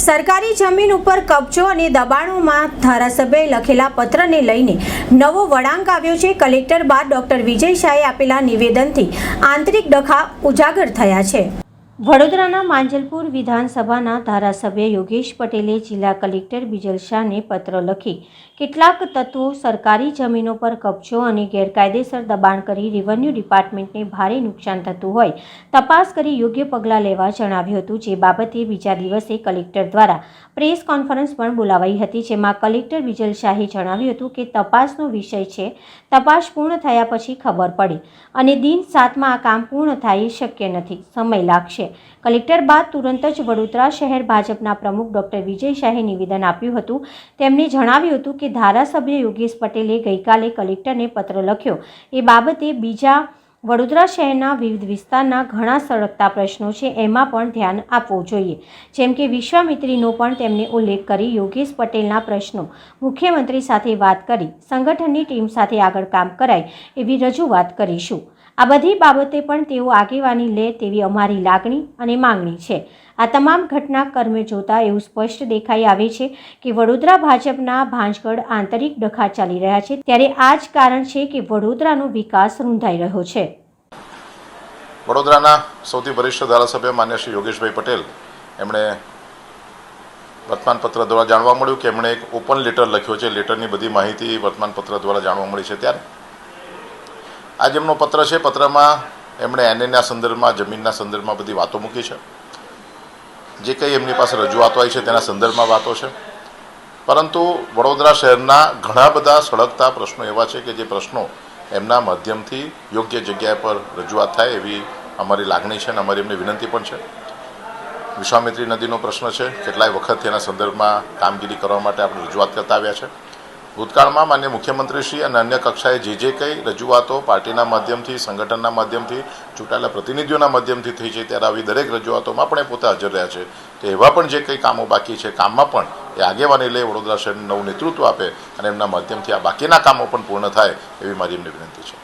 સરકારી જમીન ઉપર કબજો અને દબાણોમાં ધારાસભ્યએ લખેલા પત્રને લઈને નવો વળાંક આવ્યો છે. કલેક્ટર બાદ ડોક્ટર વિજય શાહે આપેલા નિવેદનથી આંતરિક ડખા ઉજાગર થયા છે. વડોદરાના માંજલપુર વિધાનસભાના ધારાસભ્ય યોગેશ પટેલે જિલ્લા કલેક્ટર બિજલ શાહને પત્ર લખી કેટલાક તત્વો સરકારી જમીનો પર કબજો અને ગેરકાયદેસર દબાણ કરી રેવન્યુ ડિપાર્ટમેન્ટને ભારે નુકસાન થતું હોય, તપાસ કરી યોગ્ય પગલાં લેવા જણાવ્યું હતું, જે બાબતે બીજા દિવસે કલેક્ટર દ્વારા પ્રેસ કોન્ફરન્સ પણ બોલાવાઈ હતી, જેમાં કલેક્ટર બિજલ શાહે જણાવ્યું હતું કે તપાસનો વિષય છે, તપાસ પૂર્ણ થયા પછી ખબર પડે અને દિન સાતમાં આ કામ પૂર્ણ થાય એ શક્ય નથી, સમય લાગશે. કલેક્ટર બાદ તુરંત જ વડોદરા શહેર ભાજપના પ્રમુખ ડોક્ટર વિજય શાહે નિવેદન આપ્યું હતું. તેમણે જણાવ્યું હતું કે ધારાસભ્ય યોગેશ પટેલે ગઈકાલે કલેક્ટરને પત્ર લખ્યો. એ બાબતે બીજા વડોદરા શહેરના વિવિધ વિસ્તારના ઘણા સળગતા પ્રશ્નો છે, એમાં પણ ધ્યાન આપવું જોઈએ. જેમ કે વિશ્વામિત્રીનો પણ તેમણે ઉલ્લેખ કરી યોગેશ પટેલના પ્રશ્નો. મુખ્યમંત્રી સાથે વાત કરી, સંગઠનની ટીમ સાથે આગળ કામ કરાય એવી રજૂઆત કરીશું. આ બધી બાબતે પણ તેઓ આગેવાની લે તેવી અમારી લાગણી અને માંગણી છે. આ તમામ ઘટના કર્મે જોતા એવું સ્પષ્ટ દેખાઈ આવે છે કે વડોદરા ભાજપના ભાંજગઢ આંતરિક ડખા ચાલી રહ્યા છે. ત્યારે આ જ કારણ છે કે વડોદરાનો વિકાસ રૂંધાઈ રહ્યો છે. વડોદરાના સૌથી વરિષ્ઠ ધારાસભ્ય માન્ય શ્રી યોગેશભાઈ પટેલ, એમણે વર્તમાનપત્ર દ્વારા જાણવા મળ્યું કે એમણે એક ઓપન લેટર લખ્યો છે. લેટરની બધી માહિતી વર્તમાનપત્ર દ્વારા જાણવા મળી છે. ત્યારે આજે એમનો પત્ર છે, પત્રમાં એમણે એનએના સંદર્ભમાં, જમીનના સંદર્ભમાં બધી વાતો મૂકી છે. જે કંઈ એમની પાસે રજૂઆતો આવી છે તેના સંદર્ભમાં વાતો છે. પરંતુ વડોદરા શહેરના ઘણા બધા સળગતા પ્રશ્નો એવા છે કે જે પ્રશ્નો એમના માધ્યમથી યોગ્ય જગ્યા પર રજૂઆત થાય એવી અમારી લાગણી છે અને અમારી એમને વિનંતી પણ છે. વિશ્વામિત્રી નદીનો પ્રશ્ન છે, કેટલાય વખત તેના સંદર્ભમાં કામગીરી કરવા માટે આપણે રજૂઆત કરતા આવ્યા છે. ભૂતકાળમાં માન્ય મુખ્યમંત્રીશ્રી અને અન્ય કક્ષાએ જે જે કંઈ રજૂઆતો પાર્ટીના માધ્યમથી, સંગઠનના માધ્યમથી, ચૂંટાયેલા પ્રતિનિધિઓના માધ્યમથી થઈ છે, ત્યારે આવી દરેક રજૂઆતોમાં પણ એ પોતે હાજર રહ્યા છે. કે એવા પણ જે કંઈ કામો બાકી છે, કામમાં પણ એ આગેવાની લઈ વડોદરા શહેરનું નવું નેતૃત્વ આપે અને એમના માધ્યમથી આ બાકીના કામો પણ પૂર્ણ થાય એવી મારી એમની વિનંતી છે.